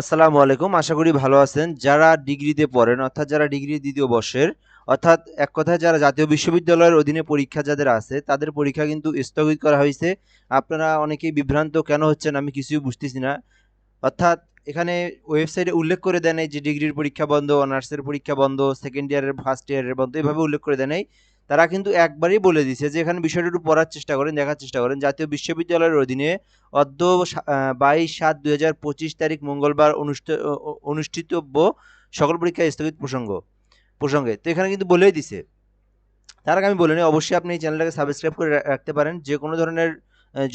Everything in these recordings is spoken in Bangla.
আসসালামু আলাইকুম। আশা করি ভালো আছেন। যারা ডিগ্রিতে পড়েন, অর্থাৎ যারা ডিগ্রি দ্বিতীয় বর্ষের, অর্থাৎ এক কথায় যারা জাতীয় বিশ্ববিদ্যালয়ের অধীনে পরীক্ষা যাদের আছে, তাদের পরীক্ষা কিন্তু স্থগিত করা হয়েছে। আপনারা অনেকেই বিভ্রান্ত, কেন হচ্ছেন আমি কিছুই বুঝতেছি না। অর্থাৎ এখানে ওয়েবসাইটে উল্লেখ করে দেয় যে ডিগ্রির পরীক্ষা বন্ধ, অনার্সের পরীক্ষা বন্ধ, সেকেন্ড ইয়ারের, ফার্স্ট ইয়ারের বন্ধ, এভাবে উল্লেখ করে দেয় তারা কিন্তু একবারই বলে দিছে যে এখানে বিষয়টা একটু পড়ার চেষ্টা করেন, দেখার চেষ্টা করেন। জাতীয় বিশ্ববিদ্যালয়ের অধীনে অদ্য বাইশ সাত দুই হাজার পঁচিশ তারিখ মঙ্গলবার অনুষ্ঠিতব্য সকল পরীক্ষা স্থগিত প্রসঙ্গ, প্রসঙ্গে। তো এখানে কিন্তু বলেই দিছে। তার আগে আমি বলে নিই, অবশ্যই আপনি এই চ্যানেলটাকে সাবস্ক্রাইব করে রাখতে পারেন। যে কোনো ধরনের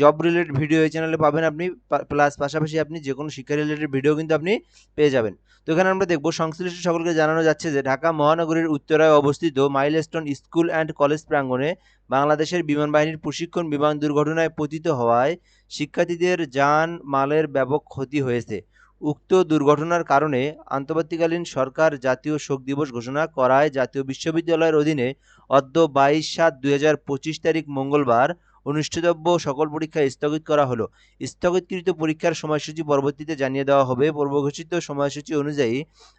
জব রিলেটেড ভিডিও এই চ্যানেলে পাবেন আপনি। প্লাস পাশাপাশি আপনি যে কোনো শিক্ষা রিলেটেড ভিডিও কিন্তু আপনি পেয়ে যাবেন। তো এখানে আমরা দেখব, সংশ্লিষ্ট সকলকে জানানো যাচ্ছে যে ঢাকা মহানগরীর উত্তরায় অবস্থিত মাইলস্টোন স্কুল অ্যান্ড কলেজ প্রাঙ্গণে বাংলাদেশের বিমান বাহিনীর প্রশিক্ষণ বিমান দুর্ঘটনায় পতিত হওয়ায় শিক্ষার্থীদের যান মালের ব্যাপক ক্ষতি হয়েছে। উক্ত দুর্ঘটনার কারণে আন্তর্বর্তীকালীন সরকার জাতীয় শোক দিবস ঘোষণা করায় জাতীয় বিশ্ববিদ্যালয়ের অধীনে অদ্য বাইশ সাত দুই তারিখ মঙ্গলবার অনুষ্ঠিতব্য সকল পরীক্ষা স্থগিত করা হলো। স্থগিতকৃত পরীক্ষার সময়সূচি পরবর্তীতে জানিয়ে দেওয়া হবে। পূর্বঘোষিত সময়সূচি অনুযায়ী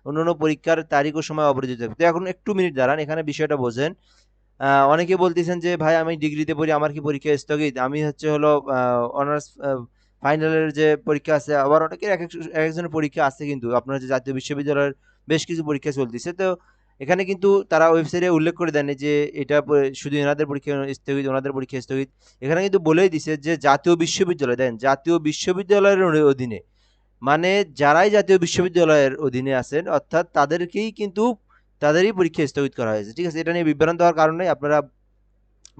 অন্যান্য পরীক্ষার তারিখ ও সময় অপরিচিত থাকবে তো এখন একটু মিনিট দাঁড়ান, এখানে বিষয়টা বোঝেন। অনেকে বলতেছেন যে, ভাই, আমি ডিগ্রিতে পড়ি, আমার কি পরীক্ষা স্থগিত? আমি হচ্ছে হলো অনার্স ফাইনালের যে পরীক্ষা আছে, আবার অনেকের এক একজনের পরীক্ষা আছে কিন্তু। আপনার যে জাতীয় বিশ্ববিদ্যালয়ের বেশ কিছু পরীক্ষা চলতেছে। তো এখানে কিন্তু তারা ওয়েবসাইটে উল্লেখ করে দেন যে এটা শুধু এনাদের পরীক্ষা, স্থগিত, ওনাদের পরীক্ষা স্থগিত। এখানে কিন্তু বলেই দিছে যে জাতীয় বিশ্ববিদ্যালয় দেন জাতীয় বিশ্ববিদ্যালয়ের অধীনে মানে যারাই জাতীয় বিশ্ববিদ্যালয়ের অধীনে আছেন, অর্থাৎ তাদেরকেই কিন্তু তাদেরই পরীক্ষা স্থগিত করা হয়েছে। ঠিক আছে, এটা নিয়ে বিভ্রান্ত হওয়ার কারণে আপনারা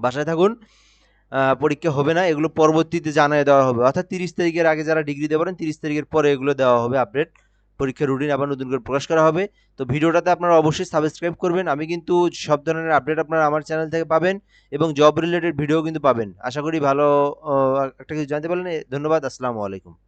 বাসায় থাকুন পরীক্ষা হবে না, এগুলো পরবর্তীতে জানিয়ে দেওয়া হবে। অর্থাৎ তিরিশ তারিখের আগে যারা ডিগ্রি দেবেন তিরিশ তারিখের পরে এগুলো দেওয়া হবে, আপডেট। পরীক্ষার রুটিন আবার নতুন করে প্রকাশ করা হবে। তো ভিডিওটাতে আপনারা অবশ্যই সাবস্ক্রাইব করবেন। আমি কিন্তু সব ধরনের আপডেট আপনারা আমার চ্যানেল থেকে পাবেন এবং জব রিলেটেড ভিডিও কিন্তু পাবেন। আশা করি ভালো একটা কিছু জানতে পারলেন। ধন্যবাদ। আসসালামু আলাইকুম।